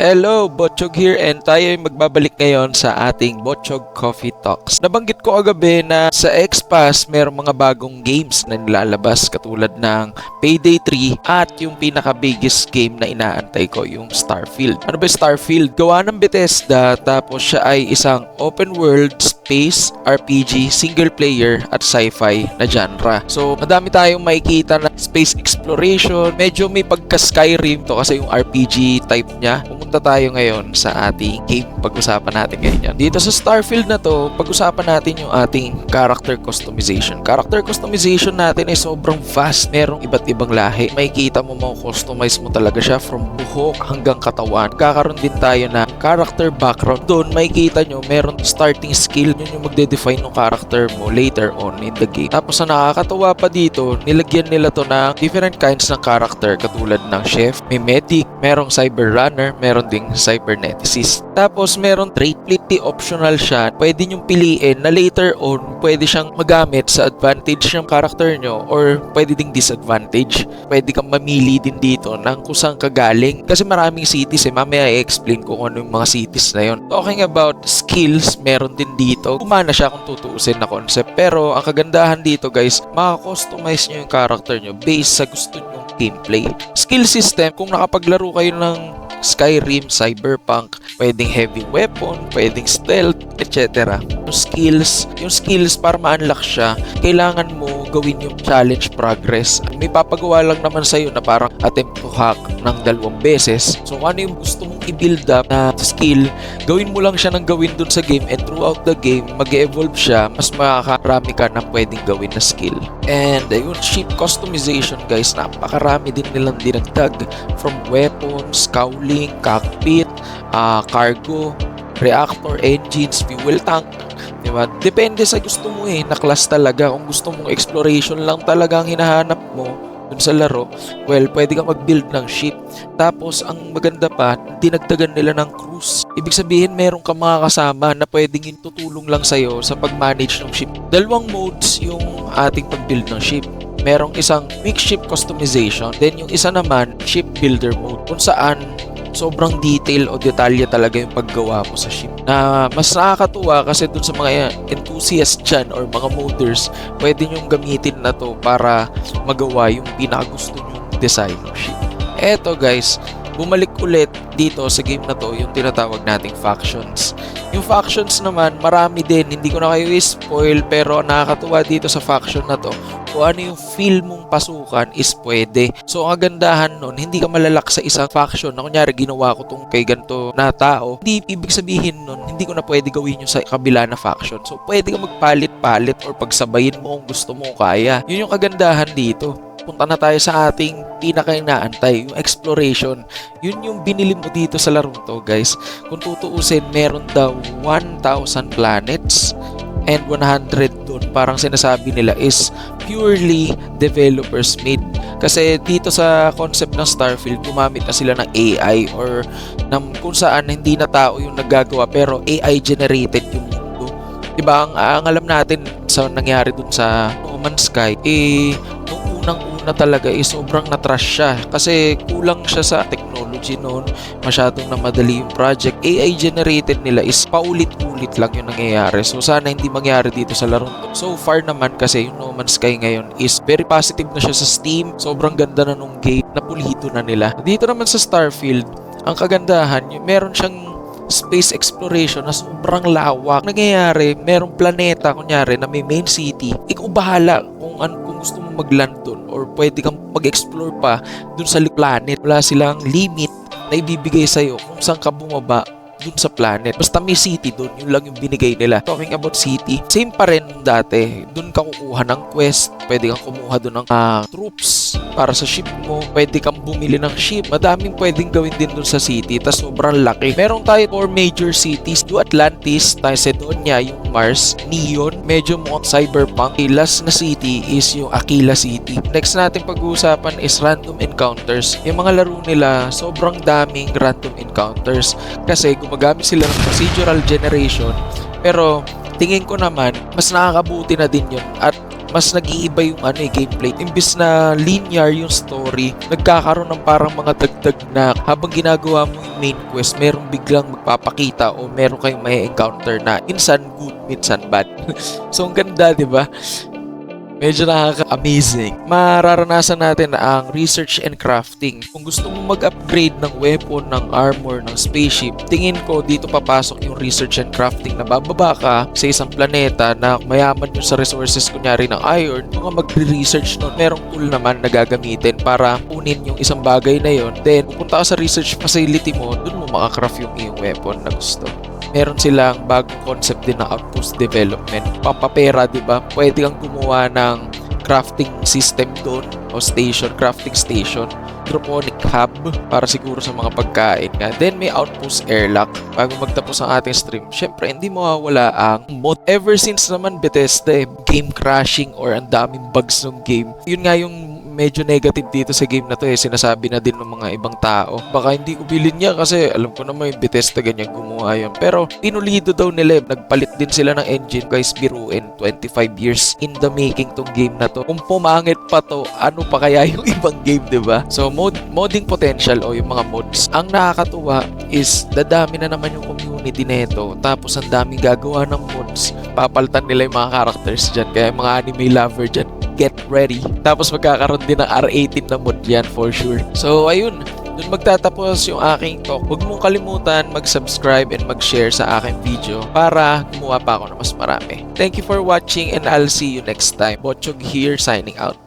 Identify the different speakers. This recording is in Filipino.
Speaker 1: Hello, Botchog here and tayo ay magbabalik ngayon sa ating Botchog Coffee Talks. Nabanggit ko agabi na sa X-Pass merong mga bagong games na nilalabas katulad ng Payday 3 at yung pinaka-biggest game na inaantay ko, yung Starfield. Ano ba Starfield? Gawa ng Bethesda tapos siya ay isang open world space RPG, single player at sci-fi na genre. So, madami tayong makikita na space exploration. Medyo may pagka-Skyrim to kasi yung RPG type niya. Pumunta tayo ngayon sa ating game. Pag-usapan natin ngayon. Dito sa Starfield na to, pag-usapan natin yung ating character customization. Character customization natin ay sobrang vast. Merong iba't ibang lahi. Makikita mo mo-customize mo talaga siya from buhok hanggang katawan. Kakaroon din tayo na character background. Doon makikita nyo meron starting skill. Yun yung magde-define ng character mo later on in the game. Tapos na nakakatawa pa dito, nilagyan nila to ng different kinds ng character katulad ng chef, may medic, merong cyber runner, meron ding cyberneticist. Tapos meron trait optional siya. Pwede nyong piliin na later on pwede siyang magamit sa advantage ng character nyo or pwede ding disadvantage. Pwede kang mamili din dito ng kung saan ka galing. Kasi maraming cities eh. Mamaya i-explain ko kung ano yung mga cities na yon. Talking about skills, meron din dito. Kumana siya kung tutuusin na concept. Pero ang kagandahan dito guys, makakustomize nyo yung character nyo based sa gusto nyo gameplay. Skill system, kung nakapaglaro kayo ng Skyrim, Cyberpunk, pwedeng heavy weapon, pwedeng stealth, etc. Yung skills, yung skills para ma-unlock siya, kailangan mo gawin yung challenge progress. May papagawa lang naman sa'yo na parang attempt to hack ng dalawang beses. So ano yung gusto mong i-build up na skill, gawin mo lang siya ng gawin dun sa game and throughout the game, mag-evolve siya, mas makakarami ka ng pwedeng gawin na skill. And ayun, ship customization guys, napakarami din nilang dinagdag from weapons, cowling, cockpit, uh, cargo, reactor, engines, fuel tank, Diba? Depende sa gusto mo eh, na class talaga. Kung gusto mong exploration lang talaga ang hinahanap mo dun sa laro, well, pwede kang mag-build ng ship. Tapos, ang maganda pa, dinagdagan nila ng cruise. Ibig sabihin, meron kang mga kasama na pwedeng yung tutulong lang sa'yo sa pag-manage ng ship. Dalawang modes yung ating pag-build ng ship merong isang quick ship customization, then yung isa naman, ship builder mode, kung saan sobrang detail o detalye talaga yung paggawa mo sa ship. Na mas nakakatuwa kasi dun sa mga enthusiast dyan or mga moders, pwede nyong gamitin na to para magawa yung pinakagusto nyong design ng ship. Eto guys, bumalik ulit dito sa game na to yung tinatawag nating factions. Yung factions naman, marami din. Hindi ko na kayo i-spoil pero nakakatuwa dito sa faction na to. Kung ano yung feel mong pasukan is pwede. So ang kagandahan nun, hindi ka malalak sa isang faction na kunyari ginawa ko tong kay ganito na tao. Hindi ibig sabihin nun, hindi ko na pwede gawin yung sa kabila na faction. So pwede ka magpalit-palit or pagsabayin mo kung gusto mo kaya. Yun yung kagandahan dito punta na tayo sa ating pinaka-inaantay, yung exploration. Yun yung binili mo dito sa laro to, guys. Kung tutuusin, meron daw 1,000 planets and 100 doon parang sinasabi nila is purely developers made kasi dito sa concept ng Starfield gumamit na sila ng AI or ng kung saan hindi na tao yung naggagawa pero AI generated yung mundo diba ang, ang alam natin sa nangyari dun sa No Man's Sky eh nung unang-una talaga eh sobrang natrash siya. Kasi kulang siya sa technology noon. Masyadong na madali yung project. AI generated nila is paulit-ulit lang yung nangyayari. So sana hindi mangyari dito sa laro so far naman kasi yung No Man's Sky ngayon is very positive na siya sa Steam. Sobrang ganda na nung game napulido na nila. Dito naman sa Starfield ang kagandahan meron siyang space exploration na sobrang lawak. Nangyayari, merong planeta, kunyari, na may main city. Ikaw bahala kung, an, kung gusto mo mag-land doon or pwede kang mag-explore pa doon sa planet. Wala silang limit na ibibigay sa'yo kung saan ka bumaba dun sa planet. Basta may city dun, yun lang yung binigay nila. Talking about city, same pa rin dati. Dun ka kukuha ng quest, pwede kang kumuha dun ng uh, troops para sa ship mo, pwede kang bumili ng ship. Madaming pwedeng gawin din dun sa city, tas sobrang laki. Meron tayo four major cities, yung Atlantis, tayo Sedonia, yung Mars, Neon, medyo mukhang cyberpunk. Okay, last na city is yung Aquila City. Next natin pag-uusapan is random encounters. Yung mga laro nila, sobrang daming random encounters kasi gumagamit sila ng procedural generation pero tingin ko naman mas nakakabuti na din yun at mas nag-iiba yung ano eh, gameplay. Imbis na linear yung story, nagkakaroon ng parang mga dagdag na habang ginagawa mo yung main quest, merong biglang magpapakita o meron kayong may encounter na minsan good, minsan bad. so ang ganda, di ba? Medyo nakaka-amazing. Mararanasan natin ang research and crafting. Kung gusto mong mag-upgrade ng weapon, ng armor, ng spaceship, tingin ko dito papasok yung research and crafting na bababa ka sa isang planeta na mayaman yung sa resources kunyari ng iron, mga magre-research nun, merong tool naman na gagamitin para kunin yung isang bagay na yon. Then, pupunta ka sa research facility mo, dun mo makakraft yung iyong weapon na gusto meron silang bagong concept din ng outpost development. Papapera, di ba? Pwede kang gumawa ng crafting system doon o station, crafting station hydroponic hub para siguro sa mga pagkain nga. Then may outpost airlock bago magtapos ang ating stream. Syempre, hindi mawawala ang mod. Ever since naman Bethesda, eh, game crashing or ang daming bugs ng game. Yun nga yung medyo negative dito sa game na to eh. Sinasabi na din ng mga ibang tao. Baka hindi ko bilhin niya kasi alam ko naman yung Bethesda ganyan gumawa yun. Pero pinulido daw nila. eh. Nagpalit din sila ng engine. Guys, biruin. 25 years in the making tong game na to. Kung pumangit pa to, ano pa kaya yung ibang game, ba? So, mod modding potential o yung mga mods. Ang nakakatuwa is dadami na naman yung community nito. Tapos ang daming gagawa ng mods. Papalitan nila yung mga characters dyan. Kaya mga anime lover dyan, get ready. Tapos magkakaroon din ng R18 na mod yan for sure. So, ayun. Doon magtatapos yung aking talk. Huwag mong kalimutan mag-subscribe and mag-share sa aking video para gumawa pa ako ng mas marami. Thank you for watching and I'll see you next time. Botchog here signing out.